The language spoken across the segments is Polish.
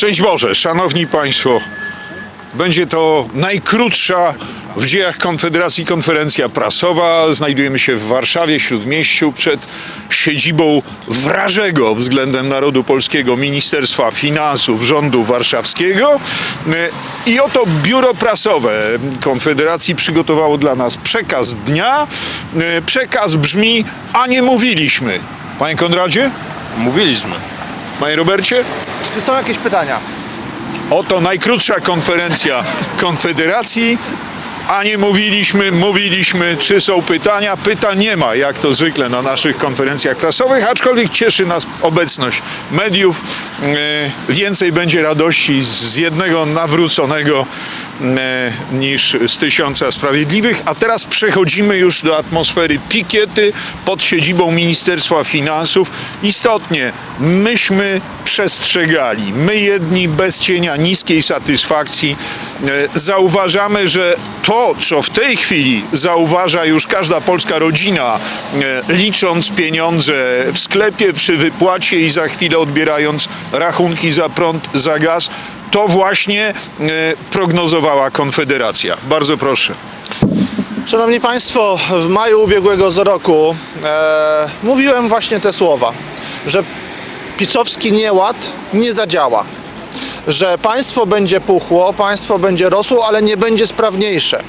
Szczęść Boże, szanowni państwo. Będzie to najkrótsza w dziejach Konfederacji konferencja prasowa. Znajdujemy się w Warszawie, Śródmieściu, przed siedzibą wrażego względem narodu polskiego Ministerstwa Finansów rządu warszawskiego. I oto biuro prasowe Konfederacji przygotowało dla nas przekaz dnia. Przekaz brzmi, a nie mówiliśmy. Panie Konradzie? Mówiliśmy. Panie Robercie? Czy są jakieś pytania? Oto najkrótsza konferencja Konfederacji. A nie mówiliśmy, mówiliśmy, czy są pytania. Pytań nie ma, jak to zwykle na naszych konferencjach prasowych, aczkolwiek cieszy nas obecność mediów. E, Więcej będzie radości z jednego nawróconego e, niż z tysiąca sprawiedliwych. A teraz przechodzimy już do atmosfery pikiety pod siedzibą Ministerstwa Finansów. Istotnie, myśmy przestrzegali. My jedni bez cienia niskiej satysfakcji zauważamy, że to, co w tej chwili zauważa już każda polska rodzina, e, licząc pieniądze w sklepie przy wypłacie i za chwilę odbierając rachunki za prąd, za gaz, to właśnie e, prognozowała Konfederacja. Bardzo proszę. Szanowni Państwo, w maju ubiegłego roku e, mówiłem właśnie te słowa, że pisowski nieład nie zadziała, że państwo będzie puchło, państwo będzie rosło, ale nie będzie sprawniejsze.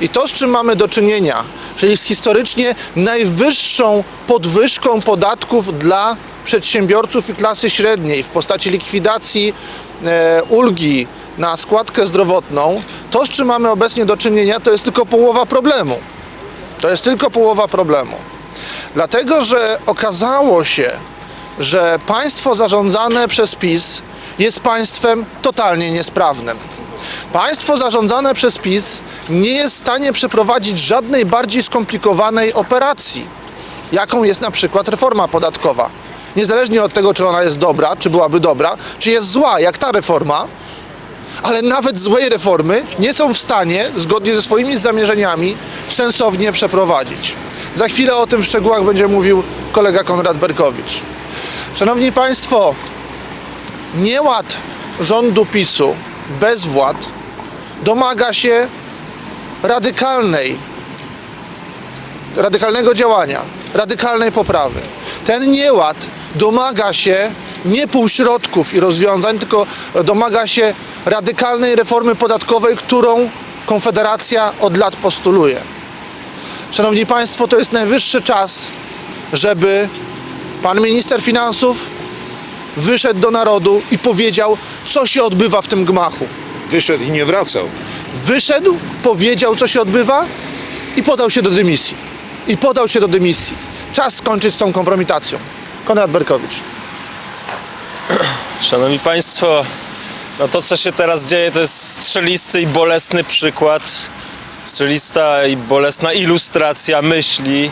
I to, z czym mamy do czynienia, czyli z historycznie najwyższą podwyżką podatków dla przedsiębiorców i klasy średniej w postaci likwidacji e, ulgi na składkę zdrowotną, to z czym mamy obecnie do czynienia, to jest tylko połowa problemu. To jest tylko połowa problemu. Dlatego, że okazało się, że państwo zarządzane przez PiS jest państwem totalnie niesprawnym. Państwo zarządzane przez PiS nie jest w stanie przeprowadzić żadnej bardziej skomplikowanej operacji, jaką jest na przykład reforma podatkowa. Niezależnie od tego, czy ona jest dobra, czy byłaby dobra, czy jest zła, jak ta reforma, ale nawet złej reformy nie są w stanie, zgodnie ze swoimi zamierzeniami, sensownie przeprowadzić. Za chwilę o tym w szczegółach będzie mówił kolega Konrad Berkowicz. Szanowni Państwo, nieład rządu PiSu bez władz domaga się radykalnej, radykalnego działania, radykalnej poprawy. Ten nieład domaga się nie półśrodków i rozwiązań, tylko domaga się radykalnej reformy podatkowej, którą Konfederacja od lat postuluje. Szanowni Państwo, to jest najwyższy czas, żeby pan minister finansów wyszedł do narodu i powiedział, co się odbywa w tym gmachu. Wyszedł i nie wracał. Wyszedł, powiedział, co się odbywa i podał się do dymisji. I podał się do dymisji. Czas skończyć z tą kompromitacją. Konrad Berkowicz. Szanowni Państwo, no to co się teraz dzieje to jest strzelisty i bolesny przykład, strzelista i bolesna ilustracja myśli,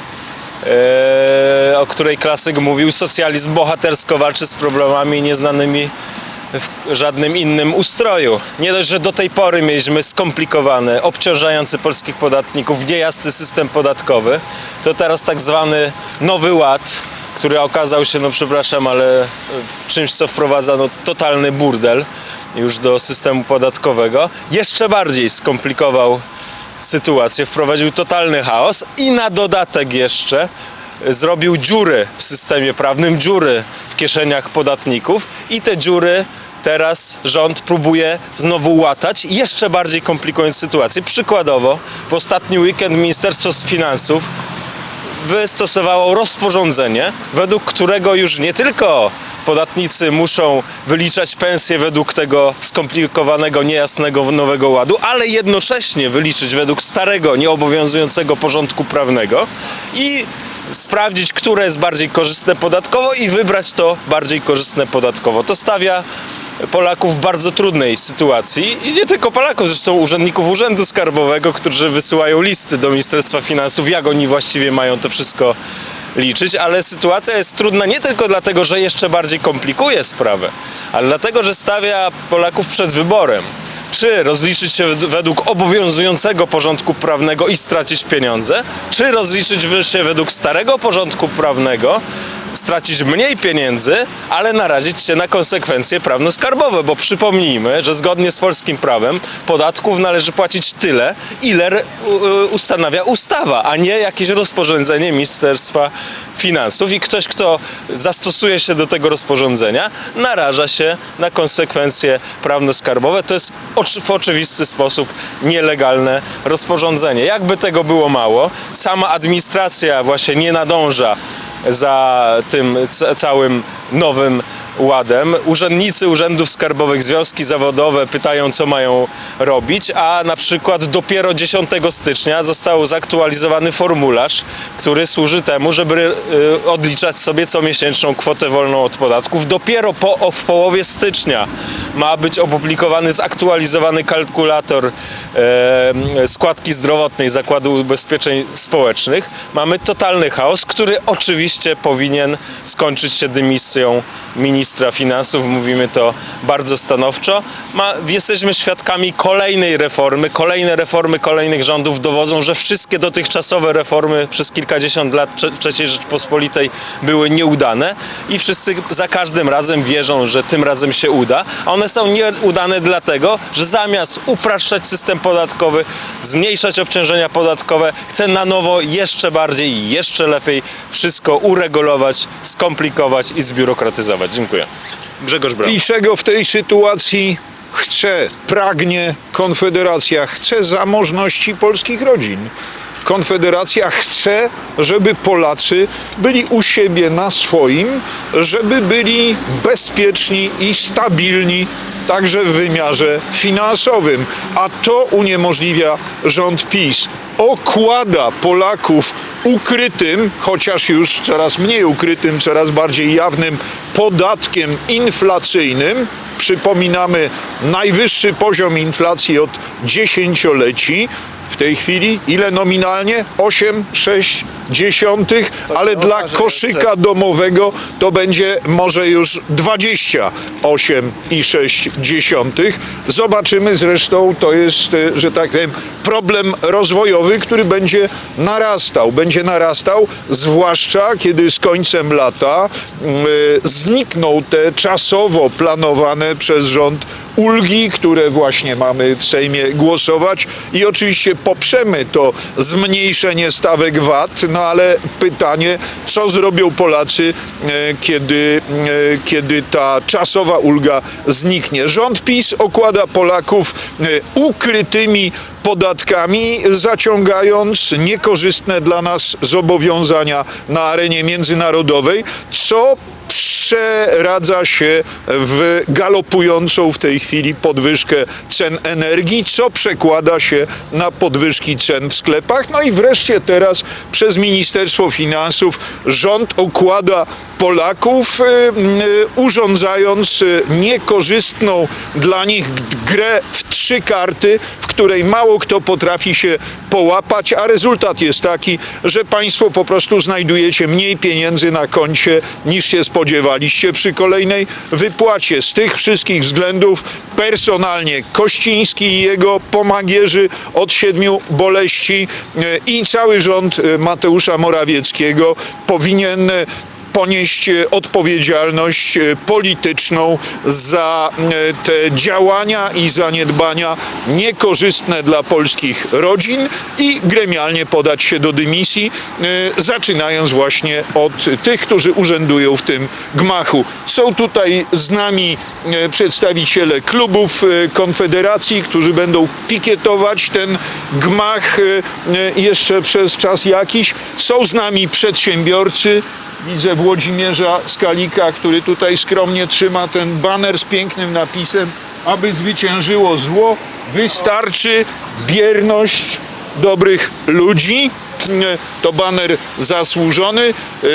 o której klasyk mówił, socjalizm bohatersko walczy z problemami nieznanymi w żadnym innym ustroju. Nie dość, że do tej pory mieliśmy skomplikowany, obciążający polskich podatników, niejasny system podatkowy, to teraz tak zwany nowy ład, który okazał się, no przepraszam, ale e, czymś, co wprowadzano totalny burdel już do systemu podatkowego, jeszcze bardziej skomplikował sytuację, wprowadził totalny chaos i na dodatek jeszcze zrobił dziury w systemie prawnym, dziury w kieszeniach podatników i te dziury teraz rząd próbuje znowu łatać, jeszcze bardziej komplikując sytuację. Przykładowo w ostatni weekend Ministerstwo Finansów wystosowało rozporządzenie, według którego już nie tylko podatnicy muszą wyliczać pensje według tego skomplikowanego, niejasnego nowego ładu, ale jednocześnie wyliczyć według starego, nieobowiązującego porządku prawnego i sprawdzić, które jest bardziej korzystne podatkowo i wybrać to bardziej korzystne podatkowo. To stawia Polaków w bardzo trudnej sytuacji i nie tylko Polaków, zresztą urzędników Urzędu Skarbowego, którzy wysyłają listy do Ministerstwa Finansów, jak oni właściwie mają to wszystko liczyć, ale sytuacja jest trudna nie tylko dlatego, że jeszcze bardziej komplikuje sprawę, ale dlatego, że stawia Polaków przed wyborem. Czy rozliczyć się według obowiązującego porządku prawnego i stracić pieniądze, czy rozliczyć się według starego porządku prawnego stracić mniej pieniędzy, ale narazić się na konsekwencje prawno-skarbowe, bo przypomnijmy, że zgodnie z polskim prawem podatków należy płacić tyle, ile ustanawia ustawa, a nie jakieś rozporządzenie Ministerstwa Finansów i ktoś, kto zastosuje się do tego rozporządzenia, naraża się na konsekwencje prawno-skarbowe. To jest w oczywisty sposób nielegalne rozporządzenie. Jakby tego było mało, sama administracja właśnie nie nadąża za tym ca- całym nowym ładem. Urzędnicy urzędów skarbowych, związki zawodowe pytają, co mają robić, a na przykład dopiero 10 stycznia został zaktualizowany formularz, który służy temu, żeby y, odliczać sobie comiesięczną kwotę wolną od podatków. Dopiero po, w połowie stycznia ma być opublikowany zaktualizowany kalkulator e, składki zdrowotnej Zakładu Ubezpieczeń Społecznych. Mamy totalny chaos, który oczywiście powinien skończyć się dymisją ministra finansów. Mówimy to bardzo stanowczo. Ma, jesteśmy świadkami kolejnej reformy. Kolejne reformy kolejnych rządów dowodzą, że wszystkie dotychczasowe reformy przez kilkadziesiąt lat III Rzeczpospolitej były nieudane i wszyscy za każdym razem wierzą, że tym razem się uda. A one są nieudane dlatego, że zamiast upraszczać system podatkowy, zmniejszać obciążenia podatkowe, chce na nowo jeszcze bardziej i jeszcze lepiej wszystko uregulować, skomplikować i zbiurokratyzować. Dziękuję. Grzegorz Braun. I czego w tej sytuacji chce, pragnie Konfederacja? Chce zamożności polskich rodzin. Konfederacja chce, żeby Polacy byli u siebie na swoim, żeby byli bezpieczni i stabilni także w wymiarze finansowym. A to uniemożliwia rząd PiS. Okłada Polaków ukrytym, chociaż już coraz mniej ukrytym, coraz bardziej jawnym podatkiem inflacyjnym. Przypominamy najwyższy poziom inflacji od dziesięcioleci. W tej chwili ile nominalnie? 8,6, ale dla koszyka domowego to będzie może już 28,6. Zobaczymy zresztą, to jest, e, że tak powiem, problem rozwojowy, który będzie narastał. Będzie narastał, zwłaszcza kiedy z końcem lata e, znikną te czasowo planowane przez rząd ulgi, które właśnie mamy w Sejmie głosować i oczywiście poprzemy to zmniejszenie stawek VAT, no ale pytanie, co zrobią Polacy, e, kiedy, e, kiedy ta czasowa ulga zniknie. Rząd PiS okłada Polaków e, ukrytymi podatkami, zaciągając niekorzystne dla nas zobowiązania na arenie międzynarodowej, co przeradza się w galopującą w tej chwili podwyżkę cen energii, co przekłada się na podwyżki cen w sklepach. No i wreszcie teraz przez Ministerstwo Finansów rząd okłada Polaków, y, y, urządzając y, niekorzystną dla nich grę w trzy karty, w której mało kto potrafi się połapać, a rezultat jest taki, że państwo po prostu znajdujecie mniej pieniędzy na koncie niż się spodziewaliście przy kolejnej wypłacie. Z tych wszystkich względów personalnie Kościński i jego pomagierzy od siedmiu boleści e, i cały rząd e, Mateusza Morawieckiego powinien e, ponieść e, odpowiedzialność e, polityczną za e, te działania i zaniedbania niekorzystne dla polskich rodzin i gremialnie podać się do dymisji, zaczynając właśnie od tych, którzy urzędują w tym gmachu. Są tutaj z nami przedstawiciele klubów Konfederacji, którzy będą pikietować ten gmach jeszcze przez czas jakiś. Są z nami przedsiębiorcy, Widzę Włodzimierza Skalika, który tutaj skromnie trzyma ten baner z pięknym napisem, aby zwyciężyło zło, wystarczy bierność dobrych ludzi. To baner zasłużony. E,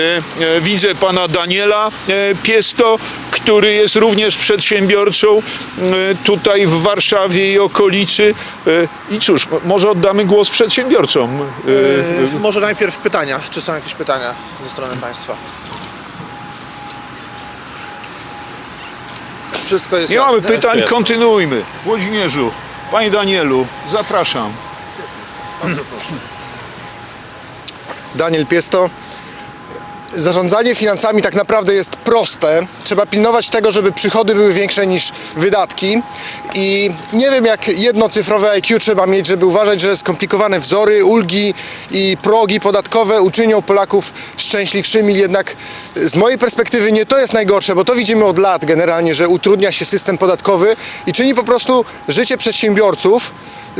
e, Widzę pana Daniela e, Piesto, który jest również przedsiębiorcą tutaj w Warszawie i okolicy. I cóż, mo- może oddamy głos przedsiębiorcom. Yy, może najpierw pytania. Czy są jakieś pytania ze strony Państwa? Wszystko jest Nie jasne. mamy pytań, Jest. kontynuujmy. Włodzimierzu, panie Danielu, zapraszam. Daniel Piesto. zarządzanie finansami tak naprawdę jest proste. Trzeba pilnować tego, żeby przychody były większe niż wydatki. I nie wiem, jak jednocyfrowe IQ trzeba mieć, żeby uważać, że skomplikowane wzory, ulgi i progi podatkowe uczynią Polaków szczęśliwszymi. Jednak z mojej perspektywy nie to jest najgorsze, bo to widzimy od lat generalnie, że utrudnia się system podatkowy i czyni po prostu życie przedsiębiorców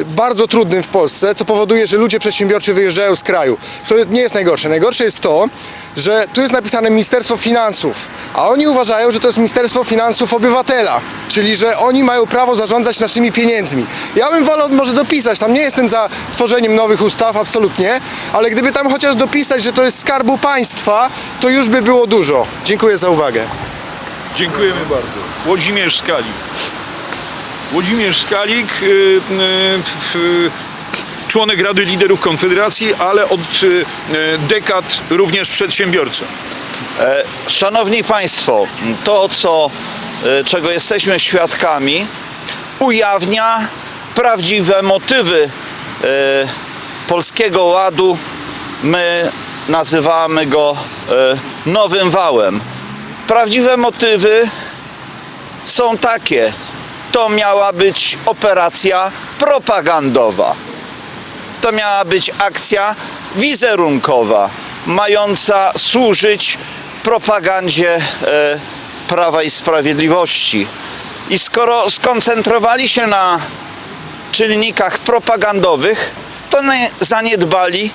bardzo trudnym w Polsce, co powoduje, że ludzie przedsiębiorczy wyjeżdżają z kraju. To nie jest najgorsze. Najgorsze jest to, że tu jest napisane Ministerstwo Finansów, a oni uważają, że to jest Ministerstwo Finansów Obywatela, czyli że oni mają prawo zarządzać naszymi pieniędzmi. Ja bym wolał może dopisać, tam nie jestem za tworzeniem nowych ustaw, absolutnie, ale gdyby tam chociaż dopisać, że to jest Skarbu Państwa, to już by było dużo. Dziękuję za uwagę. Dziękujemy bardzo. Włodzimierz Skalik. Włodzimierz Skalik, y, y, y, członek Rady Liderów Konfederacji, ale od dekad również przedsiębiorca. Szanowni Państwo, to co, e, czego jesteśmy świadkami, ujawnia prawdziwe motywy e, Polskiego Ładu. My nazywamy go e, nowym wałem. Prawdziwe motywy są takie. To miała być operacja propagandowa. To miała być akcja wizerunkowa, mająca służyć propagandzie e, Prawa i Sprawiedliwości. I skoro skoncentrowali się na czynnikach propagandowych, to nie zaniedbali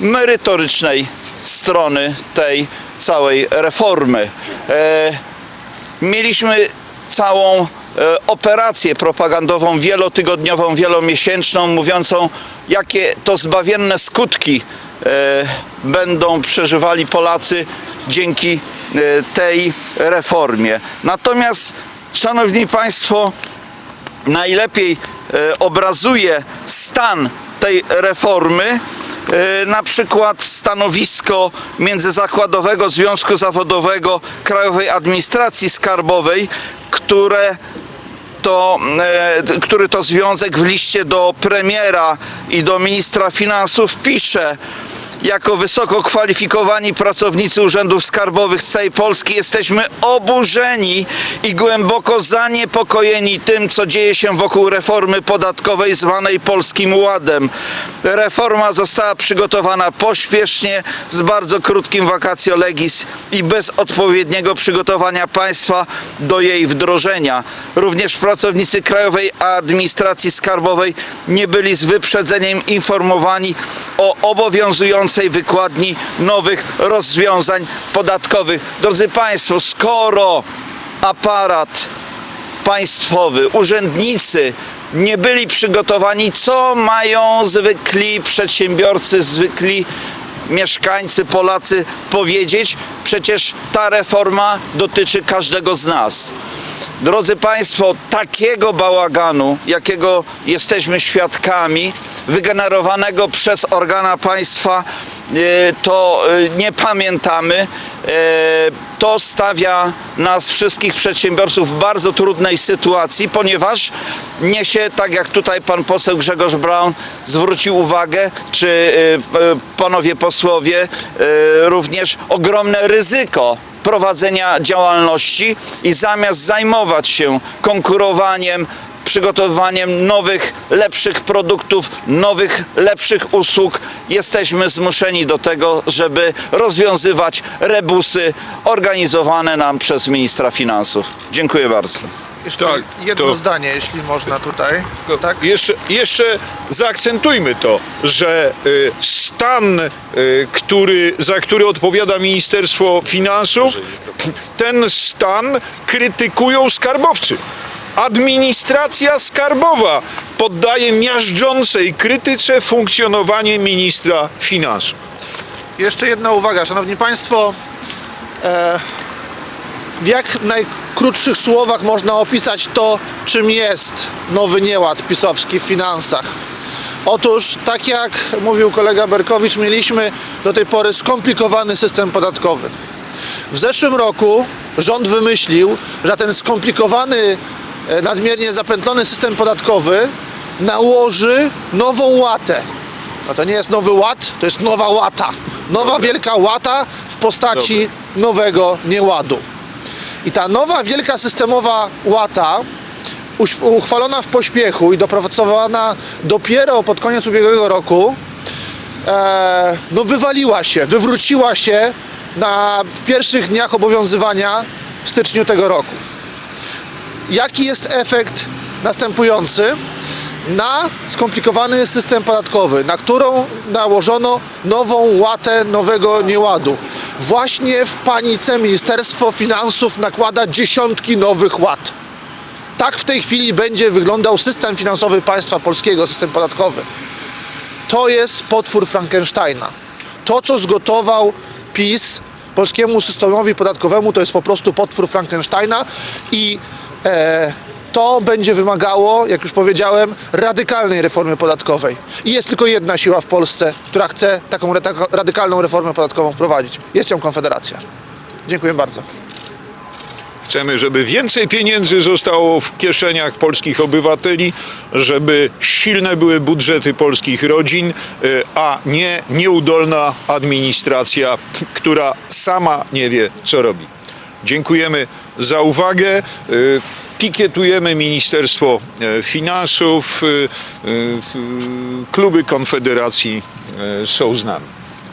merytorycznej strony tej całej reformy. E, mieliśmy całą operację propagandową wielotygodniową, wielomiesięczną, mówiącą, jakie to zbawienne skutki e, będą przeżywali Polacy dzięki e, tej reformie. Natomiast, Szanowni Państwo, najlepiej e, obrazuje stan tej reformy e, na przykład stanowisko Międzyzakładowego Związku Zawodowego Krajowej Administracji Skarbowej, które to, e, który to związek w liście do premiera i do ministra finansów pisze jako wysoko kwalifikowani pracownicy urzędów skarbowych z całej Polski jesteśmy oburzeni i głęboko zaniepokojeni tym, co dzieje się wokół reformy podatkowej zwanej Polskim Ładem. Reforma została przygotowana pośpiesznie, z bardzo krótkim vacatio legis i bez odpowiedniego przygotowania państwa do jej wdrożenia. Również pracownicy Krajowej Administracji Skarbowej nie byli z wyprzedzeniem informowani o obowiązującej wykładni nowych rozwiązań podatkowych. Drodzy Państwo, skoro aparat państwowy, urzędnicy nie byli przygotowani, co mają zwykli przedsiębiorcy, zwykli mieszkańcy, Polacy powiedzieć? Przecież ta reforma dotyczy każdego z nas. Drodzy Państwo, takiego bałaganu, jakiego jesteśmy świadkami, wygenerowanego przez organa państwa, to e, nie pamiętamy. E, To stawia nas wszystkich przedsiębiorców w bardzo trudnej sytuacji, ponieważ niesie, tak jak tutaj pan poseł Grzegorz Braun zwrócił uwagę, czy e, e, panowie posłowie, e, również ogromne ryzyko prowadzenia działalności i zamiast zajmować się konkurowaniem, przygotowywaniem nowych, lepszych produktów, nowych, lepszych usług, jesteśmy zmuszeni do tego, żeby rozwiązywać rebusy organizowane nam przez ministra finansów. Dziękuję bardzo. Jeszcze Tak, jedno to- zdanie, jeśli można tutaj. Tak? Jeszcze, jeszcze zaakcentujmy to, że y, stan, y, który, za który odpowiada Ministerstwo Finansów, ten stan krytykują skarbowcy. Administracja skarbowa poddaje miażdżącej krytyce funkcjonowanie ministra finansów. Jeszcze jedna uwaga, Szanowni Państwo. E, w jak najkrótszych słowach można opisać to, czym jest nowy nieład pisowski w finansach? Otóż, tak jak mówił kolega Berkowicz, mieliśmy do tej pory skomplikowany system podatkowy. W zeszłym roku rząd wymyślił, że ten skomplikowany, nadmiernie zapętlony system podatkowy nałoży nową łatę. No to nie jest nowy ład, to jest nowa łata. Nowa wielka łata w postaci nowego nieładu. I ta nowa wielka systemowa łata, uchwalona w pośpiechu i dopracowana dopiero pod koniec ubiegłego roku, e, no wywaliła się, wywróciła się na pierwszych dniach obowiązywania w styczniu tego roku. Jaki jest efekt następujący? Na skomplikowany system podatkowy, na którą nałożono nową łatę nowego nieładu. Właśnie w panice Ministerstwo Finansów nakłada dziesiątki nowych łat. Tak w tej chwili będzie wyglądał system finansowy państwa polskiego, system podatkowy. To jest potwór Frankensteina. To, co zgotował PiS polskiemu systemowi podatkowemu, to jest po prostu potwór Frankensteina i to będzie wymagało, jak już powiedziałem, radykalnej reformy podatkowej. I jest tylko jedna siła w Polsce, która chce taką radykalną reformę podatkową wprowadzić. Jest ją Konfederacja. Dziękuję bardzo. Chcemy, żeby więcej pieniędzy zostało w kieszeniach polskich obywateli, żeby silne były budżety polskich rodzin, y, a nie nieudolna administracja, która sama nie wie, co robi. Dziękujemy za uwagę. Y, Pikietujemy Ministerstwo e, Finansów. y, y, Kluby Konfederacji y, są z nami.